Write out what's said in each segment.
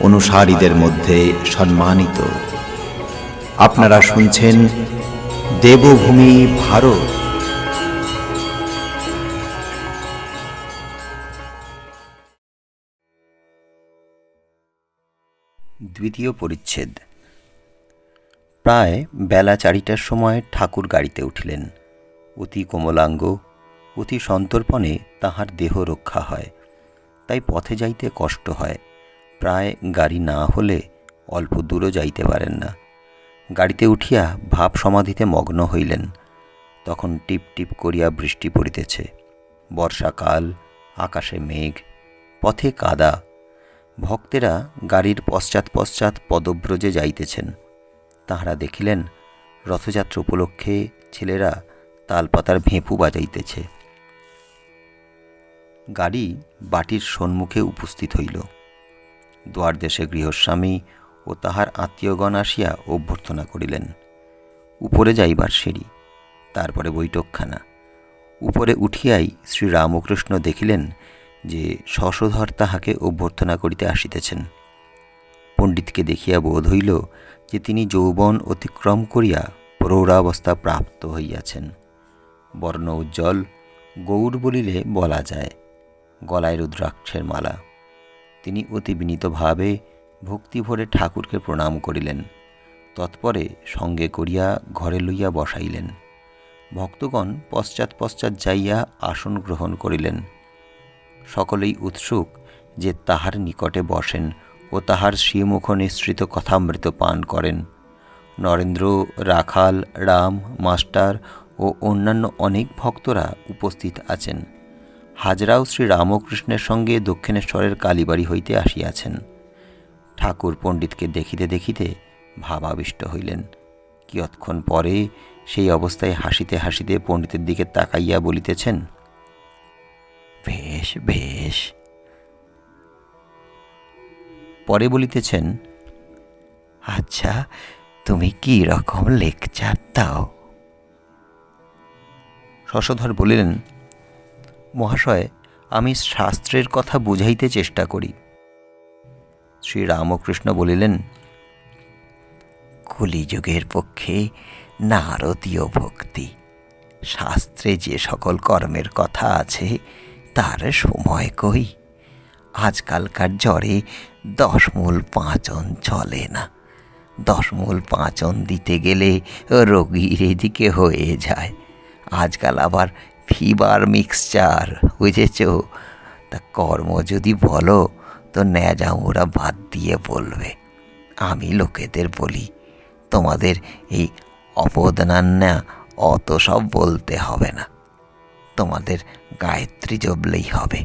অনুসারীদের মধ্যে সম্মানিত। আপনারা শুনছেন দেবভূমি ভারত। দ্বিতীয় পরিচ্ছেদ। প্রায় বেলা চারিটার সময় ঠাকুর গাড়িতে উঠিলেন। অতি কোমলাঙ্গ, অতি সন্তর্পণে তাহার দেহ রক্ষা হয়, তাই পথে যাইতে কষ্ট হয়। প্রায় গাড়ি না হলে অল্প দূরও যাইতে পারেন না। গাড়িতে উঠিয়া ভাব সমাধিতে মগ্ন হইলেন। তখন টিপ টিপ করিয়া বৃষ্টি পড়িতেছে। বর্ষাকাল, আকাশে মেঘ, পথে কাদা। ভক্তেরা গাড়ির পশ্চাৎ পশ্চাৎ পদব্রজে যাইতেছেন। তাহারা দেখিলেন, রথযাত্রা উপলক্ষে ছেলেরা তালপাতার ভেঁপু বাজাইতেছে। গাড়ি বাটির সম্মুখে উপস্থিত হইল। দ্বারদেশে গৃহস্বামী ও তাহার আত্মীয়গণ আসিয়া অভ্যর্থনা করিলেন। উপরে যাইবার সিঁড়ি, তারপরে বৈঠকখানা। উপরে উঠিয়াই শ্রী রামকৃষ্ণ দেখিলেন যে শশধর তাহাকে অভ্যর্থনা করিতে আসিতেছেন। পণ্ডিতকে দেখিয়া বোধ হইল যে তিনি যৌবন অতিক্রম করিয়া প্রৌঢ়াবস্থা প্রাপ্ত হইয়াছেন। বর্ণ উজ্জ্বল গৌর বলিলে বলা যায়। গলায় রুদ্রাক্ষের মালা। তিনি অতি বিনীতভাবে ভক্তিভরে ঠাকুরকে প্রণাম করিলেন। তৎপরে সঙ্গে করিয়া ঘরে লইয়া বসাইলেন। ভক্তগণ পশ্চাৎ পশ্চাৎ যাইয়া আসন গ্রহণ করিলেন। সকলেই উৎসুক যে তাহার নিকটে বসেন ও তাহার শ্রীমুখ নিঃসৃত কথামৃত পান করেন। নরেন্দ্র, রাখাল, রাম, মাস্টার ও অন্যান্য অনেক ভক্তরা উপস্থিত আছেন। হাজরাও শ্রী রামকৃষ্ণের সঙ্গে দক্ষিণেশ্বরের কালীবাড়ি হইতে আসিয়াছেন। ঠাকুর পণ্ডিতকে দেখিতে দেখিতে ভাবাবিষ্ট হইলেন। কিয়ৎক্ষণ পরে সেই অবস্থায় হাসিতে হাসিতে পণ্ডিতের দিকে তাকাইয়া বলিতেছেন, বেশ বেশ। পরে বলিতেছেন আচ্ছা তুমি কি রকম লেকচার দাও? শশধর বলিলেন মহাশয়, আমি শাস্ত্রের কথা বুঝাইতে চেষ্টা করি। শ্রী রামকৃষ্ণ বলিলেন, কলিযুগের পক্ষে নারদীয় ভক্তি। শাস্ত্রে যে সকল কর্মের কথা আছে, তার সময় কই? আজকালকার জ্বরে দশমূল পাঁচন চলে না। দশমূল পাঁচন দিতে গেলে রোগীর এদিকে হয়ে যায়। আজকাল আবার ফিবার মিক্সচার বুঝেছ? তা কর্ম যদি বলো, তো ন্যাজামুরা বাদ দিয়ে বলবে। আমি লোকেদের বলি, তোমাদের এই অপদনান্যা অত সব বলতে হবে না। তোমাদের গায়ত্রী জবলেই হবে।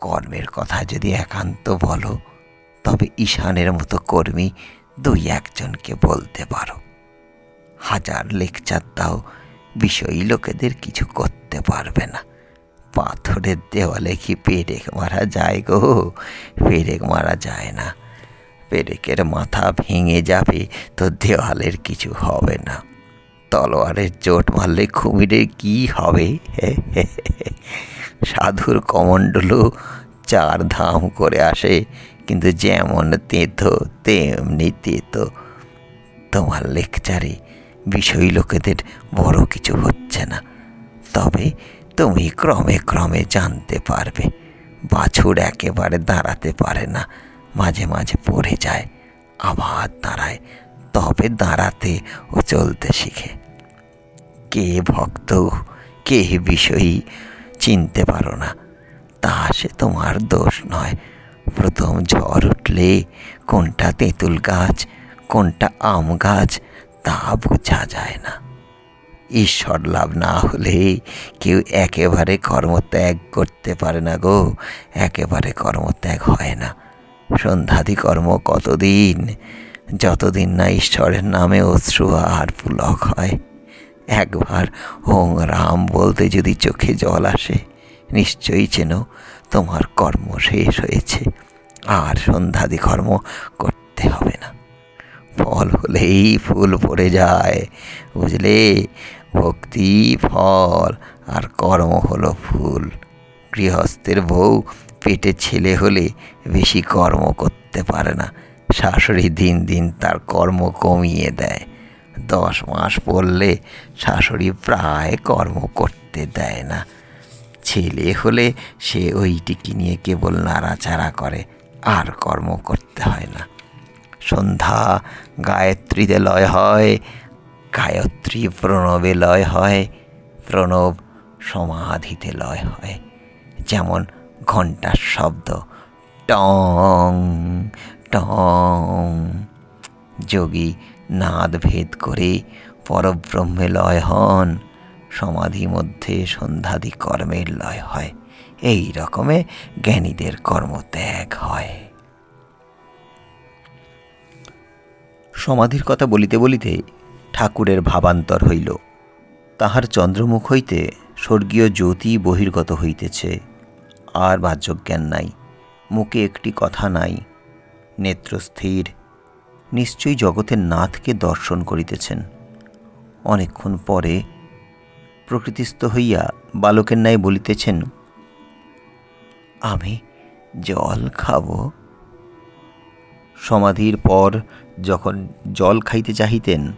কর্মের কথা যদি একান্ত বলো, তবে ঈশানের মতো কর্মী দুই একজনকে বলতে পারো। হাজার লেকচার দাও বিষয়ী লোকেদের কিছু করতে পারবে না। পাথরের দেওয়ালে কি পেরেক মারা যায় গো? পেরেক মারা যায় না। পেরেকের মাথা ভেঙে যাবে তো দেওয়ালের কিছু হবে না। তলোয়ারের চোট মারলে কুমিরের কি হবে? সাধুর কমণ্ডলু চার ধাম করে আসে, কিন্তু যেমন তেতো, তেমনি তেতো। তোমার লেকচারে বিষয়ী লোকেদের বড় কিছু হচ্ছে না। তবে তুমি ক্রমে ক্রমে জানতে পারবে, বাছুর একেবারে দাঁড়াতে পারে না, মাঝে মাঝে পড়ে যায়, আবার দাঁড়ায়, তবে দাঁড়াতে ও চলতে শিখে। কে ভক্ত, কে বিষয়ী, চিনতে পারো না, তা সে তোমার দোষ নয়। প্রথম ঝড় উঠলে কোনটা তেঁতুল গাছ, কোনটা আম গাছ তা বোঝা যায় না। ঈশ্বর লাভ না হলে কেউ একেবারে কর্মত্যাগ করতে পারে না গো। একেবারে কর্মত্যাগ হয় না। সন্ধ্যাদি কর্ম কতদিন? যতদিন না ঈশ্বরের নামে অশ্রু আর পুলক হয়। একবার ওং রাম বলতে যদি চোখে জল আসে, নিশ্চয়ই যেন তোমার কর্ম শেষ হয়েছে। আর সন্ধ্যাদি কর্ম করতে হবে না। ফল হলেই ফুল পড়ে যায়, বুঝলে? ভক্তি, ফল আর কর্ম হলো ফুল। গৃহস্থের বউ পেটে ছেলে হলে বেশি কর্ম করতে পারে না। শাশুড়ি দিন দিন তার কর্ম কমিয়ে দেয়। দশ মাস পড়লে শাশুড়ি প্রায় কর্ম করতে দেয় না। ছেলে হলে সে ওইটিকে নিয়ে কেবল নাড়াচাড়া করে, আর কর্ম করতে হয় না। সন্ধ্যা, গায়ত্রীতে লয় হয়, গায়ত্রী প্রণবে লয় হয়, প্রণব সমাধিতে লয় হয়। যেমন ঘণ্টার শব্দ, টং টং। যোগী নাদ ভেদ করে পরব্রহ্মে লয় হন, সমাধি মধ্যে সন্ধ্যাদি কর্মের লয় হয়। এই রকমে জ্ঞানীদের কর্মত্যাগ হয়। সমাধির কথা বলিতে বলিতে ঠাকুরের ভাবান্তর হইল। তাহার চন্দ্রমুখ হইতে স্বর্গীয় জ্যোতি বহির্গত হইতেছে। আর বাহ্যজ্ঞান নাই, মুখে একটি কথা নাই। নেত্রস্থির নিশ্চয়ই জগতের নাথকে দর্শন করিতেছেন। অনেকক্ষণ পরে প্রকৃতিস্থ হইয়া বালকের ন্যায় বলিতেছেন, আমি জল খাব? সমাধির পর যখন জল খাইতে চাহিতেন,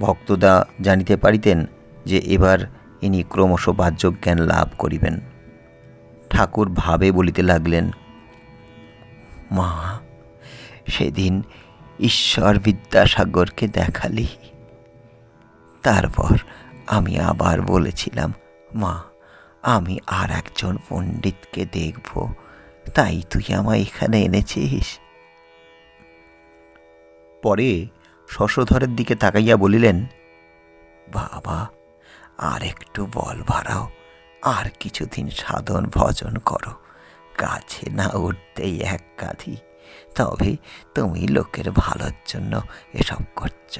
ভক্তদা জানিতে পারিতেন যে এবার ইনি ক্রমশ বাহ্য জ্ঞান লাভ করিবেন। ঠাকুর ভাবে বলিতে লাগলেন, মা, সেদিন ঈশ্বর বিদ্যাসাগরকে দেখালি। তারপর আমি আবার বলেছিলাম, মা, আমি আর একজন পণ্ডিতকে দেখব। তাই তুই আমায় এখানে এনেছিস? পরে শশধরের দিকে তাকাইয়া বলিলেন, বাবা, আর একটু বল বাড়াও আর কিছুদিন সাধন ভজন করো। গাছে না উঠতেই এক কাঁধি তবে তুমি লোকের ভালোর জন্য এসব করছ।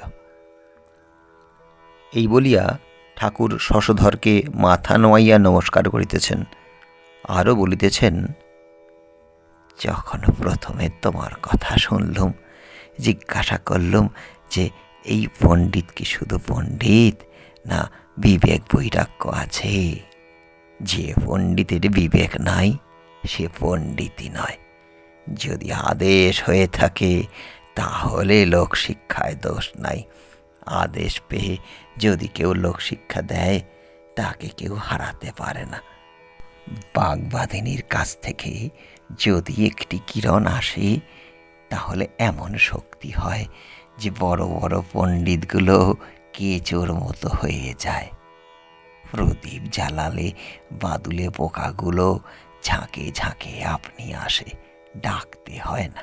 এই বলিয়া ঠাকুর শশধরকে মাথা নোয়াইয়া নমস্কার করিতেছেন। আরও বলিতেছেন, যখন প্রথমে তোমার কথা শুনলুম জিজ্ঞাসা করলুম যে, এই পণ্ডিত কি শুধু পণ্ডিত না বিবেক বৈরাগ্য আছে? যে পণ্ডিতের বিবেক নাই, সে পণ্ডিতই নয়। যদি আদেশ হয়ে থাকে, তাহলে লোকশিক্ষায় দোষ নাই। আদেশ পেয়ে যদি কেউ লোকশিক্ষা দেয়, তাকে কেউ হারাতে পারে না। বাগবাদিনীর কাছ থেকে যদি একটি কিরণ আসে তাহলে এমন শক্তি হয় যে বড় বড় পণ্ডিতগুলো কেচোর মতো হয়ে যায়। প্রদীপ জ্বালালে বাদুলে পোকাগুলো ঝাঁকে ঝাঁকে আপনি আসে, ডাকতে হয় না।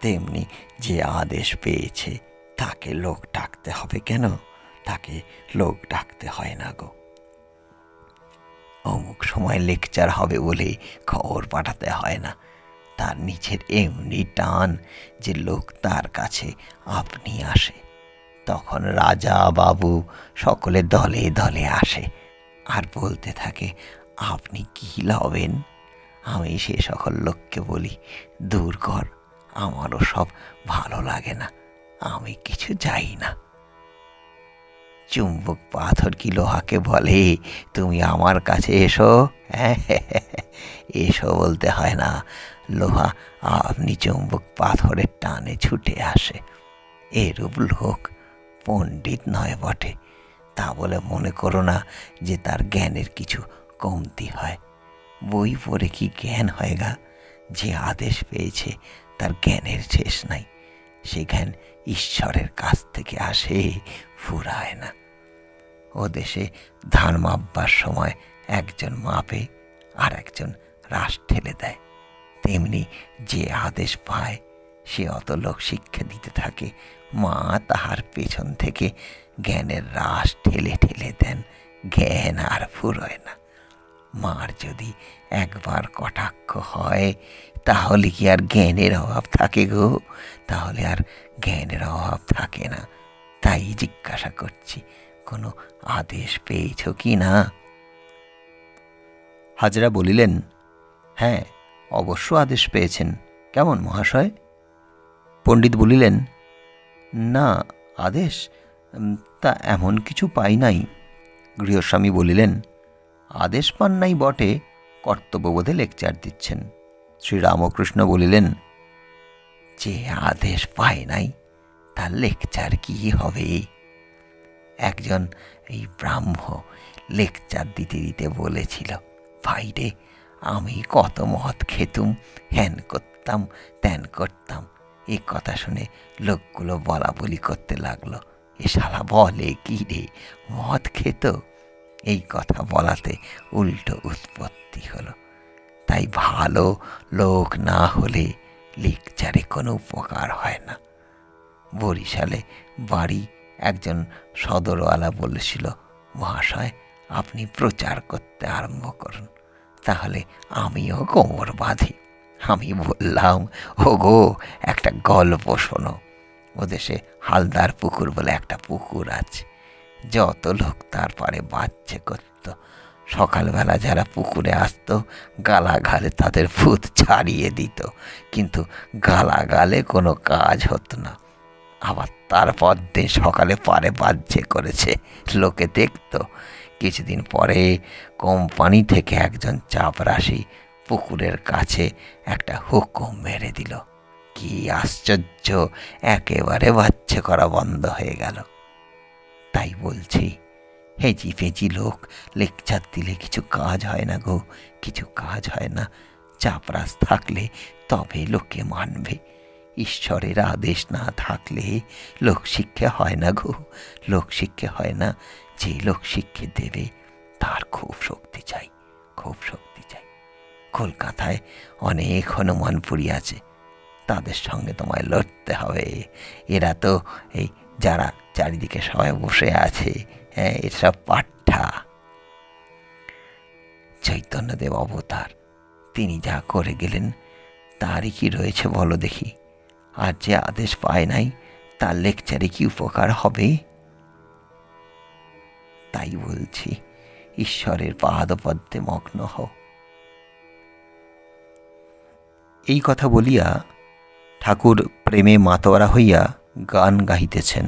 তেমনি যে আদেশ পেয়েছে, তাকে লোক ডাকতে হবে কেন? তাকে লোক ডাকতে হয় না গো। অমুক সময় লেকচার হবে বলে খবর পাঠাতে হয় না। তার নিচের এমনি টান যে লোক তার কাছে আপনি আসে। তখন রাজা বাবু সকলে দলে দলে আসে আর বলতে থাকে, আপনি কি লবেন? আমি সে সকল লোককে বলি, দূর কর, আমারও সব ভালো লাগে না, আমি কিছু যাই না। চুম্বক পাথর কি লোহাকে বলে? তুমি আমার কাছে এসো হ্যাঁ এসো বলতে হয় না। লোহা আপনি চুম্বক পাথরের টানে ছুটে আসে। এরূপ লোক পণ্ডিত নয় বটে। তা বলে মনে করো না যে তার জ্ঞানের কিছু কমতি হয়। বই পড়ে কি জ্ঞান হয় গা? যে আদেশ পেয়েছে তার জ্ঞানের শেষ নাই। সে জ্ঞান ঈশ্বরের কাছ থেকে আসে, ফুরায় না। ও দেশে ধান মাপবার সময় একজন মাপে আর একজন রাস ঠেলে দেয়। তেমনি যে আদেশ পায়, সে অত লোক শিক্ষা দিতে থাকে। মা তাহার পেছন থেকে জ্ঞানের রাস ঠেলে ঠেলে দেন, জ্ঞান আর ফুরোয় না। মার যদি একবার কটাক্ষ হয়, তাহলে কি আর জ্ঞানের অভাব থাকে গো? তাহলে আর জ্ঞানের অভাব থাকে না। তাই জিজ্ঞাসা করছি, কোনো আদেশ পেয়েছ কি না? হাজরা বলিলেন হ্যাঁ অবশ্য আদেশ পেয়েছেন। কেমন, মহাশয়? পণ্ডিত বলিলেন, না, আদেশ? তা এমন কিছু পাই নাই। গৃহস্বামী বলিলেন, আদেশ পান নাই বটে কর্তব্যবোধে লেকচার দিচ্ছেন। শ্রীরামকৃষ্ণ বলিলেন, যে আদেশ পায় নাই তার লেকচার কি হবে? একজন এই ব্রাহ্ম লেকচার দিতে দিতে বলেছিল ভাইরে আমি কত মদ খেতুম হ্যান করতাম ত্যান করতাম। এই কথা শুনে লোকগুলো বলা বলি করতে লাগল। এ শালা বলে কি রে মদ খেত? এই কথা বলাতে উল্টো উৎপত্তি হলো। তাই ভালো লোক না হলে লেকচারে কোনো উপকার হয় না। বরিশালে বাড়ি একজন সদরওয়ালা বলেছিল, মহাশয়, আপনি প্রচার করতে আরম্ভ করুন। তাহলে আমিও কোমর বাঁধি। আমি বললাম ও গো একটা গল্প শোনো। ও দেশে হালদার পুকুর বলে একটা পুকুর আছে। যত লোক তার পারে বাচ্চে করত। সকালবেলা যারা পুকুরে আসতো, গালাগালে তাদের ভূত ছাড়িয়ে দিত। কিন্তু গালাগালে কোনো কাজ হতো না। আবার তারপর দিন সকালে পারে বাজ্যে করেছে। লোকে দেখতো কিছুদিন পরে কোম্পানি থেকে একজন চাপরাশি পুকুরের কাছে একটা হুকুম মেরে দিল। কি আশ্চর্য! একেবারে বাচ্চা করা বন্ধ হয়ে গেল। তাই বলছি হেজি ফেজি লোক, লেকচার দিলে কিছু কাজ হয় না গো, কিছু কাজ হয় না। চাপরাস থাকলে তবে লোকে মানবে। ঈশ্বরের আদেশ না থাকলে লোক শিক্ষা হয় না গো। লোক শিক্ষা হয় না। যে লোক শিক্ষা দেবে, তার খুব শক্তি চাই, খুব শক্তি চাই। কলকাতায় অনেক হনুমানপুরি আছে। তাদের সঙ্গে তোমায় লড়তে হবে। এরা তো এই যারা চারিদিকে সবাই বসে আছে হ্যাঁ এসব পাঠা চৈতন্যদেব অবতার, তিনি যা করে গেলেন, তারই কি রয়েছে বলো দেখি। আর যে আদেশ পায় নাই, তার লেকচারে কি উপকার হবে? তাই বলছি, ঈশ্বরের পাদপদ্মে মগ্ন হও। এই কথা বলিয়া ঠাকুর প্রেমে মাতোয়ারা হইয়া গান গাহিতেছেন।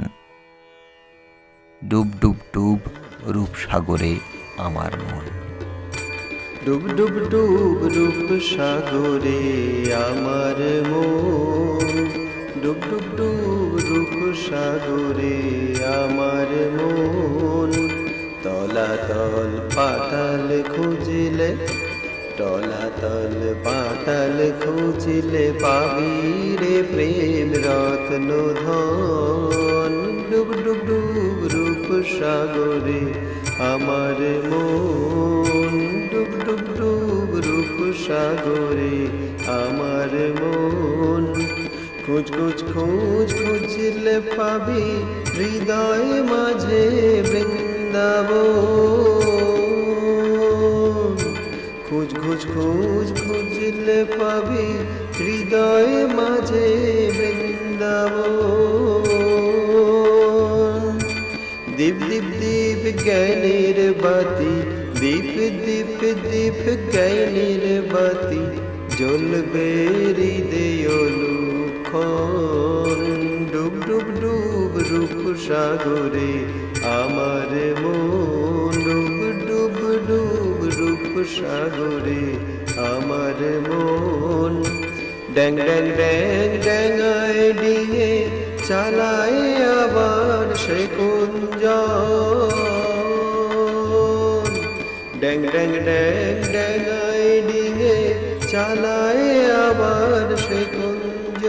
ডুব ডুব ডুব রূপসাগরে আমার মন। ডুব ডুব ডুব রূপ সাগরে আমার মন ডুব ডুব ডুব রূপ সাগরে আমার মন তলাতল পাতাল খুঁজিলে, তলাতল পাতাল খুঁজিলে পাবি রে প্রেম রত্ন ধন ডুব ডুব ডুব রূপ সাগরে আমার মন সাগরে আমার মন। খুঁজ খুঁজ খুঁজ, খুঁজলে পাবি হৃদয় মাঝে বৃন্দাবন। খুঁজ খুঁজ খুঁজ, খুঁজলে পাবি হৃদয় মাঝে বৃন্দাবন। দীপ দীপ দীপ জ্ঞানের বাতি, দীপ দীপ জ্ঞানের বাতি জ্বলবে হৃদয় ডুব ডুব ডুব রূপ সাগরে আমার মন, ডুব ডুব ডুব রূপ সাগরে আমার মন। ড্যাং ড্যাং ড্যাং ড্যাঙায় ডিঙে চালায় আবার সে ড্যাং ড্যাং ড্যাঙাই ডিঙে চালায় আবার সে কুঞ্জ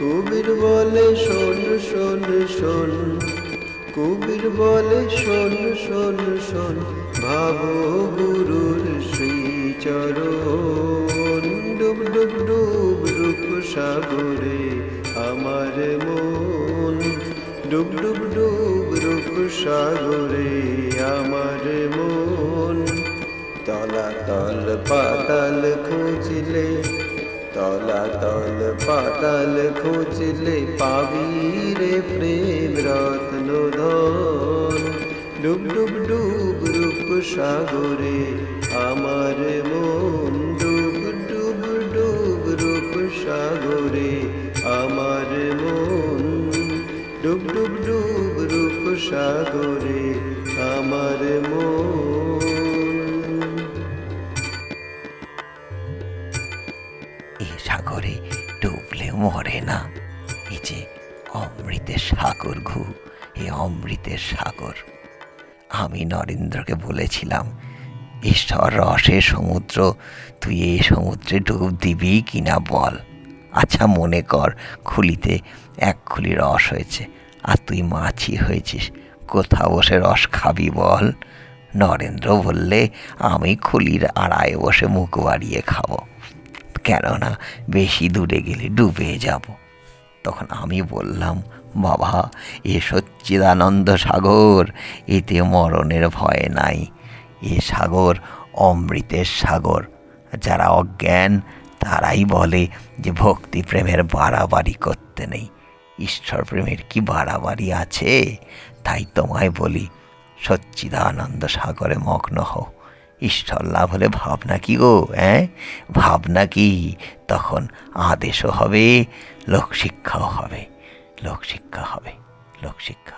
কবির বলে, শোন শোন শোন। কবির বলে, শোন শোন শোন। ভাব গুরুর শ্রীচরণ। ডুব ডুব ডুব রূপ সাগরে আমার মন। ডুব ডুব ডুব সাগরে আমার মন। তলাতল পাতাল খুঁজলে তলাতল পাতাল খুঁজলে পাবি রে প্রেম রত্ন ধন। ডুব ডুব ডুব রূপ সাগরে আমার মন। ডুব ডুব ডুব রূপ সাগরে আমার মন। ডুব ডুব ডুব সাগরে আমার মন। এ সাগরে ডুবলে মরে না। এই যে অমৃতের সাগর ঘু এ অমৃতের সাগর। আমি নরেন্দ্রকে বলেছিলাম, ঈশ্বর রসের সমুদ্র, তুই এই সমুদ্রে ডুব দিবি কিনা বল। আচ্ছা মনে কর, খুলিতে এক খুলি রস হয়েছে। আর তুই মাছি হয়েছিস। কোথাও বসে রস খাবি বল। নরেন্দ্র বললে, আমি খুলির আড়ায় বসে মুখ বাড়িয়ে খাব। কেননা বেশি দূরে গেলে ডুবে যাব। তখন আমি বললাম, বাবা, এ সচ্চিদানন্দ সাগর, এতে মরণের ভয় নাই। এ সাগর অমৃতের সাগর। যারা অজ্ঞান, তারাই বলে যে ভক্তি প্রেমের বাড়াবাড়ি করতে নেই। ঈশ্বর প্রেমের কি বাড়াবাড়ি আছে? তাই তোমায় বলি, সচ্চিদানন্দ সাগরে মগ্ন হও। ঈশ্বর লাভ হলে ভাবনা কি গো হ্যাঁ ভাবনা কি? তখন আদেশও হবে, লোকশিক্ষাও হবে। লোকশিক্ষা হবে, লোকশিক্ষা।